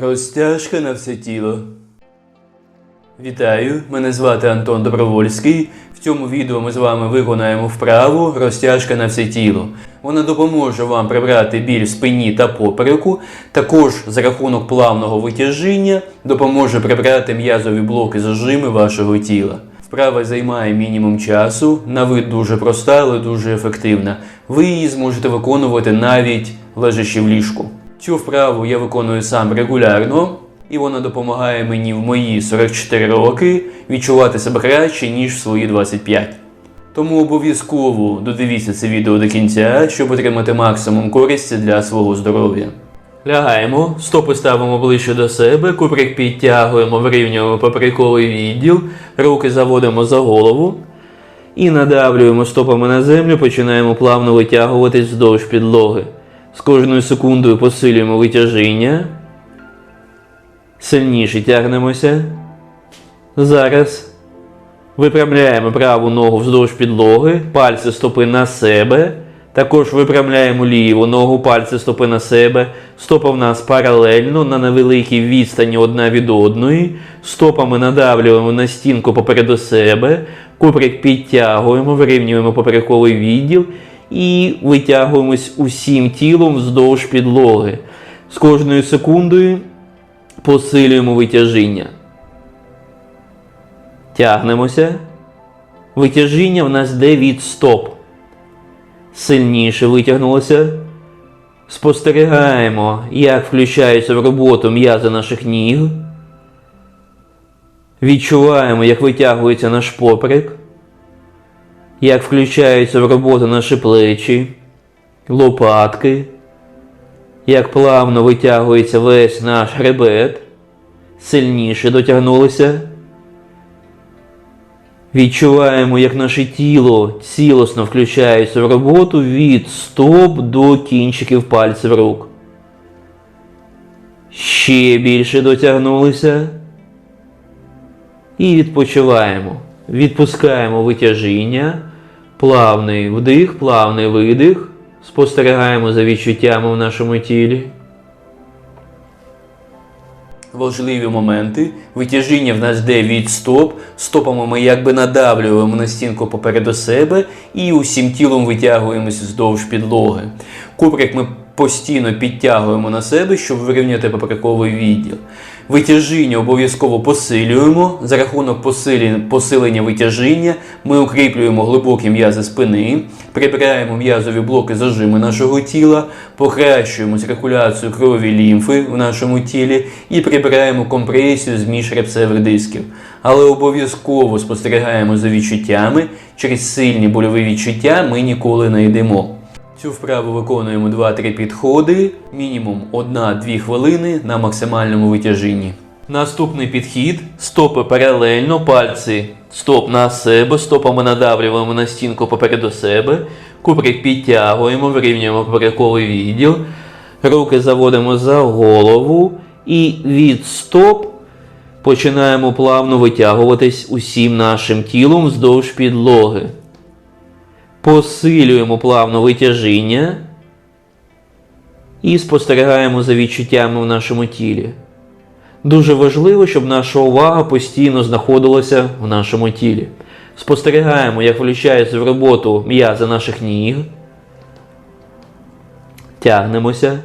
Розтяжка на все тіло. Вітаю, мене звати Антон Добровольський. В цьому відео ми з вами виконаємо вправу розтяжка на все тіло. Вона допоможе вам прибрати біль в спині та попереку. Також за рахунок плавного витяжіння допоможе прибрати м'язові блоки зажими вашого тіла. Вправа займає мінімум часу, на вид дуже проста, але дуже ефективна. Ви її зможете виконувати навіть лежачи в ліжку. Цю вправу я виконую сам регулярно, і вона допомагає мені в мої 44 роки відчувати себе краще, ніж в свої 25. Тому обов'язково додивіться це відео до кінця, щоб отримати максимум користі для свого здоров'я. Лягаємо, стопи ставимо ближче до себе, куприк підтягуємо, вирівнюємо поперековий відділ, руки заводимо за голову і надавлюємо стопами на землю, починаємо плавно витягуватись вздовж підлоги. З кожною секундою посилюємо витяжіння. Сильніше тягнемося. Зараз випрямляємо праву ногу вздовж підлоги, пальці стопи на себе. Також випрямляємо ліву ногу, пальці стопи на себе. Стопа в нас паралельно на невеликій відстані одна від одної. Стопами надавлюємо на стінку попереду себе. Куприк підтягуємо, вирівнюємо поперековий відділ і витягуємось усім тілом вздовж підлоги. З кожною секундою посилюємо витяжіння. Тягнемося. Витяжіння в нас йде від стоп. Сильніше витягнулося. Спостерігаємо, як включаються в роботу м'язи наших ніг. Відчуваємо, як витягується наш поперек, як включаються в роботу наші плечі, лопатки, як плавно витягується весь наш хребет, сильніше дотягнулися. Відчуваємо, як наше тіло цілосно включається в роботу від стоп до кінчиків пальців рук. Ще більше дотягнулися. І відпочиваємо. Відпускаємо витяжіння, плавний вдих, плавний видих. Спостерігаємо за відчуттями в нашому тілі. Важливі моменти. Витяжіння в нас йде від стоп. Стопами ми якби надавлюємо на стінку попереду себе і усім тілом витягуємося вздовж підлоги. Куприк ми постійно підтягуємо на себе, щоб вирівняти поперековий відділ. Витяжіння обов'язково посилюємо. За рахунок посилення витяжіння ми укріплюємо глибокі м'язи спини, прибираємо м'язові блоки зажими нашого тіла, покращуємо циркуляцію крові лімфи в нашому тілі і прибираємо компресію з міжрепсевих дисків. Але обов'язково спостерігаємо за відчуттями. Через сильні больові відчуття ми ніколи не йдемо. Цю вправу виконуємо 2-3 підходи, мінімум 1-2 хвилини на максимальному витяжінні. Наступний підхід: стопи паралельно, пальці стоп на себе, стопами надавлюємо на стінку попереду себе, куприк підтягуємо, вирівнюємо поперековий відділ, руки заводимо за голову і від стоп починаємо плавно витягуватись усім нашим тілом вздовж підлоги. Посилюємо плавно витяжіння і спостерігаємо за відчуттями в нашому тілі. Дуже важливо, щоб наша увага постійно знаходилася в нашому тілі. Спостерігаємо, як включаються в роботу м'язи наших ніг. Тягнемося.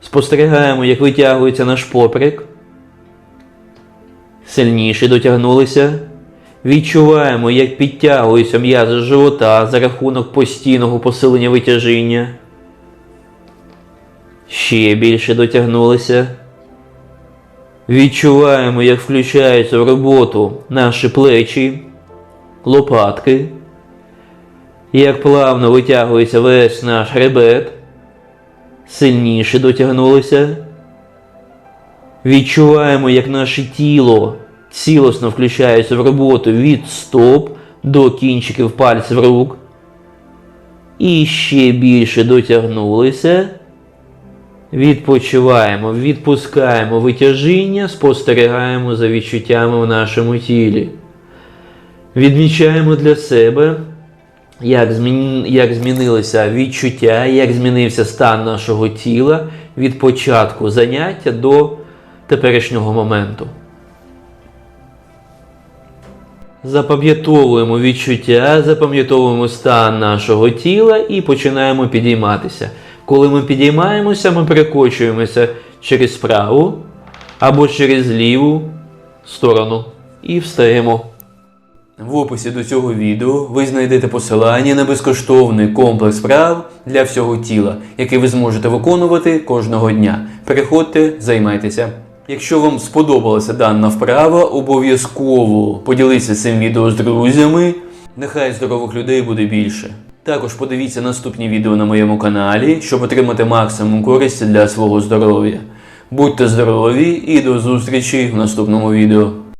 Спостерігаємо, як витягується наш поперек. Сильніше дотягнулися. Відчуваємо, як підтягуються м'язи живота за рахунок постійного посилення витяжіння. Ще більше дотягнулися. Відчуваємо, як включаються в роботу наші плечі, лопатки, як плавно витягується весь наш хребет. Сильніше дотягнулися. Відчуваємо, як наше тіло цілосно включається в роботу від стоп до кінчиків пальців рук. І ще більше дотягнулися. Відпочиваємо, відпускаємо витяжіння, спостерігаємо за відчуттями в нашому тілі. Відмічаємо для себе, як, змін... як змінилися відчуття, як змінився стан нашого тіла від початку заняття до теперішнього моменту. Запам'ятовуємо відчуття, запам'ятовуємо стан нашого тіла і починаємо підійматися. Коли ми підіймаємося, ми перекочуємося через праву або через ліву сторону і встаємо. В описі до цього відео ви знайдете посилання на безкоштовний комплекс вправ для всього тіла, який ви зможете виконувати кожного дня. Переходьте, займайтеся. Якщо вам сподобалася дана вправа, обов'язково поділіться цим відео з друзями. Нехай здорових людей буде більше. Також подивіться наступні відео на моєму каналі, щоб отримати максимум користі для свого здоров'я. Будьте здорові і до зустрічі в наступному відео.